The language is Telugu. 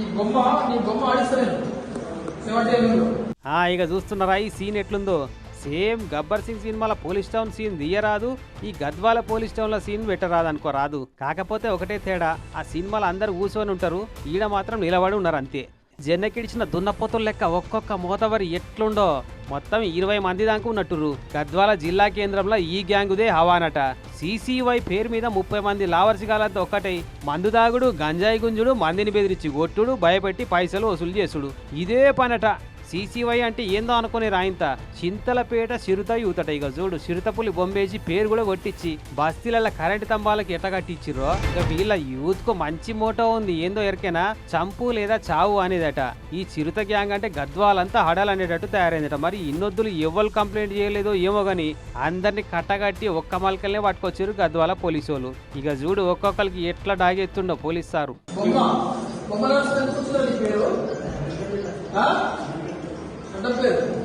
నీ బొమ్మ నీ బొమ్మ సెవెంటీ ఆ ఇక చూస్తున్నారా ఈ సీన్ ఎట్లుందో? సేమ్ గబ్బర్ సింగ్ సినిమాల పోలీస్ టౌన్ సీన్ తీయరాదు ఈ గద్వాల పోలీస్ టౌన్లో సీన్ పెట్టరాదు అనుకో రాదు. కాకపోతే ఒకటే తేడా ఆ సినిమాలు అందరు కూర్చొని ఉంటారు ఈడ మాత్రం నిలబడి ఉన్నారు అంతే. జెన్నకిడిచిన దున్నపోతుల లెక్క ఒక్కొక్క మోతవరి ఎట్లుండో మొత్తం ఇరవై మంది దాకా ఉన్నట్టురు గద్వాల జిల్లా కేంద్రంలో ఈ గ్యాంగుదే హవానట. సీసీవై పేరు మీద ముప్పై మంది లావర్సిగాలంతా ఒక్కటై. మందు దాగుడు గంజాయి గుంజుడు మందిని బెదిరించి కొట్టుడు భయపెట్టి పైసలు వసూలు చేసుడు. ఇదే పనట. సీసీవై అంటే ఏందో అనుకుని రాయింత. చింతలపేట చిరుత యూతట. ఇక చూడు చిరుతపులి బొంబేసి పేరు కూడా కొట్టించి బస్తీలలో కరెంటు స్తంభాలకు ఎట్ట ఇక వీళ్ళ యూత్కు మంచి మోటో ఉంది. ఏందో ఎరికేనా? చంపు లేదా చావు అనేదట. ఈ చిరుత గ్యాంగ్ అంటే గద్వాలంతా హడాలనేటట్టు తయారైందట. మరి ఇన్నొద్దులు ఎవరు కంప్లైంట్ చేయలేదో ఏమో గాని అందరిని కట్టగట్టి ఒక్క మలకల్నే పట్టుకొచ్చారు గద్వాల పోలీసు ఇక చూడు ఒక్కొక్కరికి ఎట్లా డాగెత్తుండో పోలీస్ సారు. ఉండట్లేదు